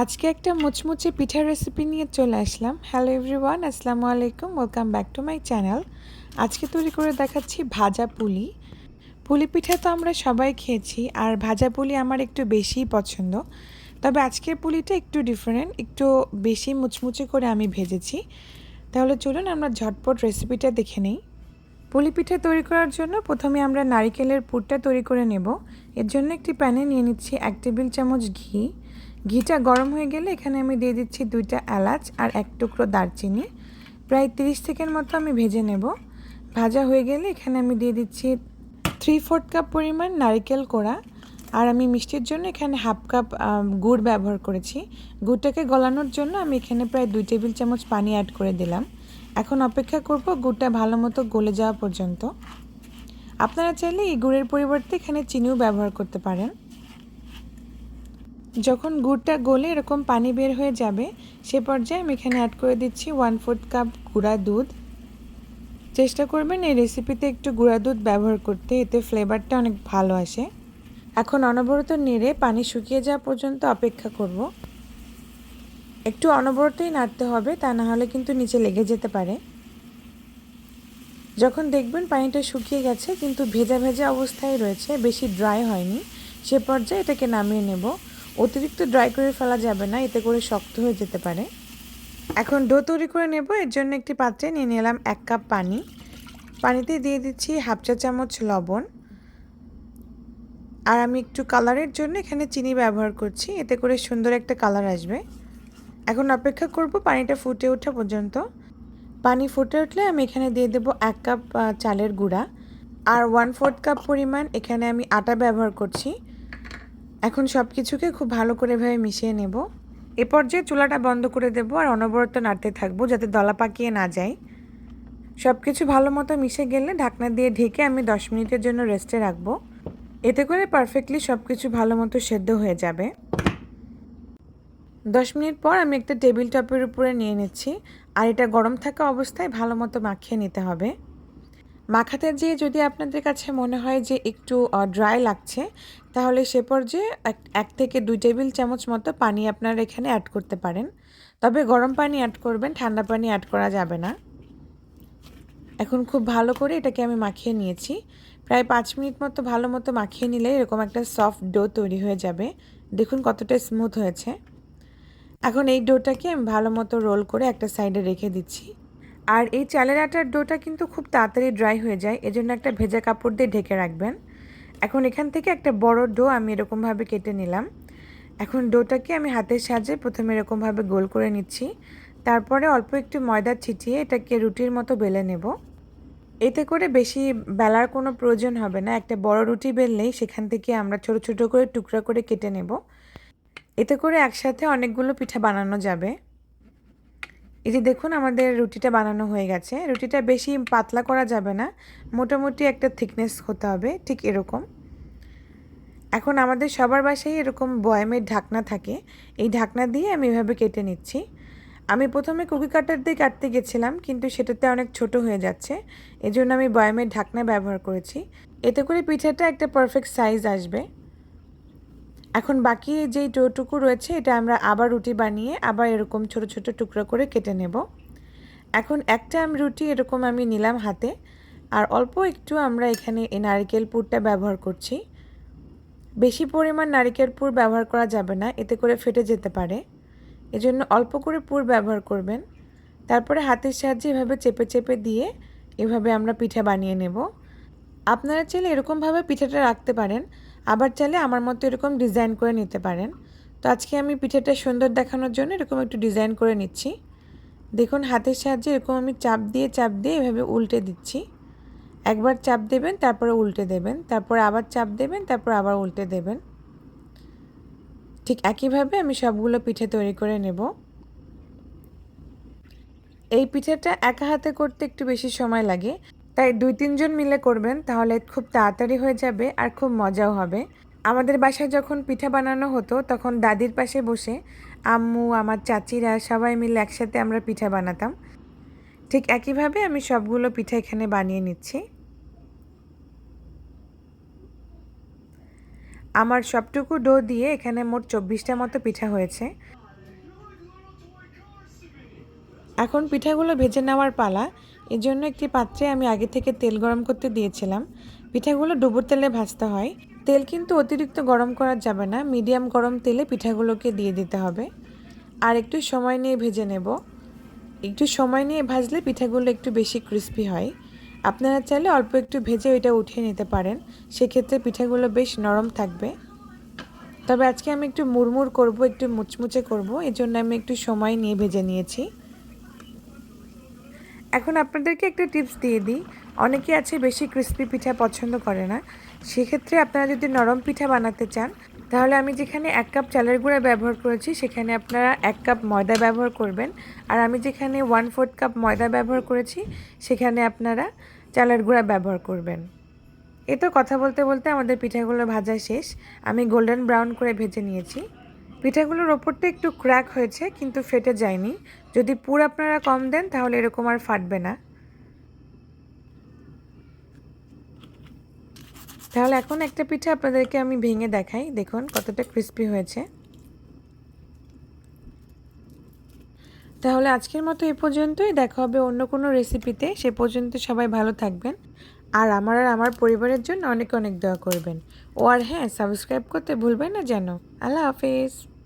আজকে একটা মুচমুচে পিঠার রেসিপি নিয়ে চলে আসলাম। হ্যালো এভরিওয়ান আসসালামু আলাইকুম welcome back to my channel আজকে তৈরি করে দেখাচ্ছি ভাজা পুলি। পুলি পিঠা তো আমরা সবাই খেয়েছি, আর ভাজা পুলি আমার একটু বেশিই পছন্দ। তবে আজকের পুলিটা একটু ডিফারেন্ট একটু বেশি মুচমুচে করে আমি ভেজেছি। তাহলে চলুন আমরা ঝটপট রেসিপিটা দেখে নিই। পুলি পিঠা তৈরি করার জন্য প্রথমে আমরা নারিকেলের পুরটা তৈরি করে নেব। এর জন্য একটি প্যানে নিয়ে নিচ্ছি এক টেবিল চামচ ঘি। ঘিটা গরম হয়ে গেলে এখানে আমি দিয়ে দিচ্ছি দুইটা এলাচ আর এক টুকরো দারচিনি। প্রায় তিরিশ সেকেন্ড মতো আমি ভেজে নেব। ভাজা হয়ে গেলে এখানে আমি দিয়ে দিচ্ছি থ্রি ফোর্থ কাপ পরিমাণ নারিকেল কোড়া। আর আমি মিষ্টির জন্য এখানে হাফ কাপ গুড় ব্যবহার করেছি। গুড়টাকে গলানোর জন্য আমি এখানে প্রায় দুই টেবিল চামচ পানি অ্যাড করে দিলাম। এখন অপেক্ষা করব গুড়টা ভালো মতো গলে যাওয়া পর্যন্ত। আপনারা চাইলে এই গুড়ের পরিবর্তে এখানে চিনিও ব্যবহার করতে পারেন। যখন গুড়টা গলে এরকম পানি বের হয়ে যাবে, সে পর্যায়ে আমি এখানে অ্যাড করে দিচ্ছি ওয়ান ফোর্থ কাপ গুঁড়া দুধ। চেষ্টা করবেন এই রেসিপিতে একটু গুঁড়া দুধ ব্যবহার করতে, এতে ফ্লেভারটা অনেক ভালো আসে। এখন অনবরত নেড়ে পানি শুকিয়ে যাওয়া পর্যন্ত অপেক্ষা করব। একটু অনবরতই নাড়তে হবে, তা না হলে কিন্তু নিচে লেগে যেতে পারে। যখন দেখবেন পানিটা শুকিয়ে গেছে, কিন্তু ভেজা ভেজা অবস্থায় রয়েছে, বেশি ড্রাই হয়নি, সে পর্যায়ে এটাকে নামিয়ে নেব। অতিরিক্ত ড্রাই করে ফেলা যাবে না, এতে করে শক্ত হয়ে যেতে পারে। এখন ডো তৈরি করে নেব, এর জন্য একটি পাত্রে নিয়ে নিলাম এক কাপ পানি। পানিতে দিয়ে দিচ্ছি হাফ চা চামচ লবণ। আর আমি একটু কালারের জন্য এখানে চিনি ব্যবহার করছি, এতে করে সুন্দর একটা কালার আসবে। এখন অপেক্ষা করব পানিটা ফুটে ওঠা পর্যন্ত। পানি ফুটে উঠলে আমি এখানে দিয়ে দেবো এক কাপ চালের গুঁড়া। আর ওয়ান ফোর্থ কাপ পরিমাণ এখানে আমি আটা ব্যবহার করছি। এখন সব কিছুকে খুব ভালো করে ভাবে মিশিয়ে নেব। এ পর্যায়ে চুলাটা বন্ধ করে দেবো আর অনবরত নাড়তে থাকব যাতে দলা পাকিয়ে না যায়। সব কিছু ভালো মতো মিশে গেলে ঢাকনা দিয়ে ঢেকে আমি দশ মিনিটের জন্য রেস্টে রাখব। এতে করে পারফেক্টলি সব কিছু ভালো মতো সেদ্ধ হয়ে যাবে। দশ মিনিট পর আমি একটা টেবিল টপের উপরে নিয়ে নিচ্ছি। আর এটা গরম থাকা অবস্থায় ভালো মতো মাখিয়ে নিতে হবে। মাখাতে যেয়ে যদি আপনাদের কাছে মনে হয় যে একটু ড্রাই লাগছে, তাহলে সে পর্যায়ে এক থেকে দুই টেবিল চামচ মতো পানি আপনারা এখানে অ্যাড করতে পারেন। তবে গরম পানি অ্যাড করবেন, ঠান্ডা পানি অ্যাড করা যাবে না। এখন খুব ভালো করে এটাকে আমি মাখিয়ে নিয়েছি। প্রায় পাঁচ মিনিট মতো ভালো মতো মাখিয়ে নিলে এরকম একটা সফট ডো তৈরি হয়ে যাবে। দেখুন কতটা স্মুথ হয়েছে। এখন এই ডোটাকে আমি ভালো মতো রোল করে একটা সাইডে রেখে দিচ্ছি। আর এই চালের আটার ডোটা কিন্তু খুব তাড়াতাড়ি ড্রাই হয়ে যায়, এজন্য একটা ভেজা কাপড় দিয়ে ঢেকে রাখবেন। এখন এখান থেকে একটা বড় ডো আমি এরকমভাবে কেটে নিলাম। এখন ডোটাকে আমি হাতের সাহায্যে প্রথমে এরকমভাবে গোল করে নিচ্ছি। তারপরে অল্প একটু ময়দা ছিটিয়ে এটাকে রুটির মতো বেলে নেব। এতে করে বেশি বেলার কোনো প্রয়োজন হবে না, একটা বড় রুটি বেললেই সেখান থেকে আমরা ছোট ছোট করে টুকরা করে কেটে নেব। এতে করে একসাথে অনেকগুলো পিঠা বানানো যাবে। এই যে দেখুন আমাদের রুটিটা বানানো হয়ে গেছে। রুটিটা বেশি পাতলা করা যাবে না, মোটামুটি একটা থিকনেস হতে হবে, ঠিক এরকম। এখন আমাদের সবার বাসায় এরকম বয়ামের ঢাকনা থাকে, এই ঢাকনা দিয়ে আমি এভাবে কেটে নিচ্ছি। আমি প্রথমে কুকি কাটার দিয়ে কাটতে গেছিলাম, কিন্তু সেটাতে অনেক ছোট হয়ে যাচ্ছে, এজন্য আমি বয়ামের ঢাকনা ব্যবহার করেছি। এতে করে পিঠাটা একটা পারফেক্ট সাইজ আসবে। এখন বাকি যেই ডোটুকু রয়েছে, এটা আমরা আবার রুটি বানিয়ে আবার এরকম ছোট ছোট টুকরো করে কেটে নেব। এখন একটা আমি রুটি এরকম আমি নিলাম হাতে, আর অল্প একটু আমরা এখানে এই নারিকেল পুরটা ব্যবহার করছি। বেশি পরিমাণ নারিকেল পুর ব্যবহার করা যাবে না, এতে করে ফেটে যেতে পারে। এজন্য অল্প করে পুর ব্যবহার করবেন। তারপরে হাতের সাহায্যে এভাবে চেপে চেপে দিয়ে এভাবে আমরা পিঠা বানিয়ে নেব। আপনারা চাইলে এরকমভাবে পিঠাটা রাখতে পারেন। আবার চাইলে আমার মতো এরকম ডিজাইন করে নিতে পারেন। তো আজকে আমি পিঠেটা সুন্দর দেখানোর জন্য এরকম একটু ডিজাইন করে নিচ্ছি। দেখুন, হাতের সাহায্যে এরকম আমি চাপ দিয়ে চাপ দিয়ে এভাবে উল্টে দিচ্ছি। একবার চাপ দেবেন, তারপরে উল্টে দেবেন, তারপর আবার চাপ দেবেন, তারপর আবার উল্টে দেবেন। ঠিক একইভাবে আমি সবগুলো পিঠে তৈরি করে নেব। এই পিঠেটা একা হাতে করতে একটু বেশি সময় লাগে। তাই দুই, তিনজন মিলে করবেন, তাহলে খুব তাড়াতাড়ি হয়ে যাবে আর খুব মজাও হবে। আমাদের বাসায় যখন পিঠা বানানো হতো, তখন দাদির পাশে বসে আম্মু, আমার চাচিরা সবাই মিলে একসাথে আমরা পিঠা বানাতাম। ঠিক একইভাবে আমি সবগুলো পিঠা এখানে বানিয়ে নিচ্ছি। আমার সবটুকু ডো দিয়ে এখানে মোট চব্বিশটা মতো পিঠা হয়েছে। এখন পিঠাগুলো ভেজে নেওয়ার পালা। এর জন্য একটি পাত্রে আমি আগে থেকে তেল গরম করতে দিয়েছিলাম। পিঠাগুলো ডুবুর তেলে ভাজতে হয়। তেল কিন্তু অতিরিক্ত গরম করা যাবে না, মিডিয়াম গরম তেলে পিঠাগুলোকে দিয়ে দিতে হবে। আর একটু সময় নিয়ে ভেজে নেব। একটু সময় নিয়ে ভাজলে পিঠাগুলো একটু বেশি ক্রিস্পি হয়। আপনারা চাইলে অল্প একটু ভেজে ওইটা উঠিয়ে নিতে পারেন। সেক্ষেত্রে পিঠাগুলো বেশ নরম থাকবে। তবে আজকে আমি একটু মুড়মুড় করব, একটু মুচমুচে করব। এই জন্য আমি একটু সময় নিয়ে ভেজে নিয়েছি। এখন আপনাদেরকে একটা টিপস দিয়ে দিই। অনেকে আছে বেশি ক্রিস্পি পিঠা পছন্দ করে না। সেক্ষেত্রে আপনারা যদি নরম পিঠা বানাতে চান, তাহলে আমি যেখানে এক কাপ চালের গুঁড়া ব্যবহার করেছি, সেখানে আপনারা এক কাপ ময়দা ব্যবহার করবেন। আর আমি যেখানে ওয়ান ফোর্থ কাপ ময়দা ব্যবহার করেছি, সেখানে আপনারা চালের গুঁড়া ব্যবহার করবেন। এ তো কথা বলতে বলতে আমাদের পিঠাগুলো ভাজা শেষ। আমি গোল্ডেন ব্রাউন করে ভেজে নিয়েছি। পিঠাগুলোর ওপরটা একটু ক্র্যাক হয়েছে, কিন্তু ফেটে যায়নি। যদি পুর আপনারা কম দেন, তাহলে এরকম আর ফাটবে না। তাহলে এখন একটা পিঠা আপনাদেরকে আমি ভেঙে দেখাই। দেখুন, কতটা ক্রিস্পি হয়েছে। তাহলে আজকের মতো এ পর্যন্তই। দেখা হবে অন্য কোনো রেসিপিতে সে পর্যন্ত সবাই ভালো থাকবেন। আর আমার আর আমার পরিবারের জন্য অনেক অনেক দোয়া করবেন। ও আর হ্যাঁ সাবস্ক্রাইব করতে ভুলবেন না যেন। আল্লাহ হাফেজ।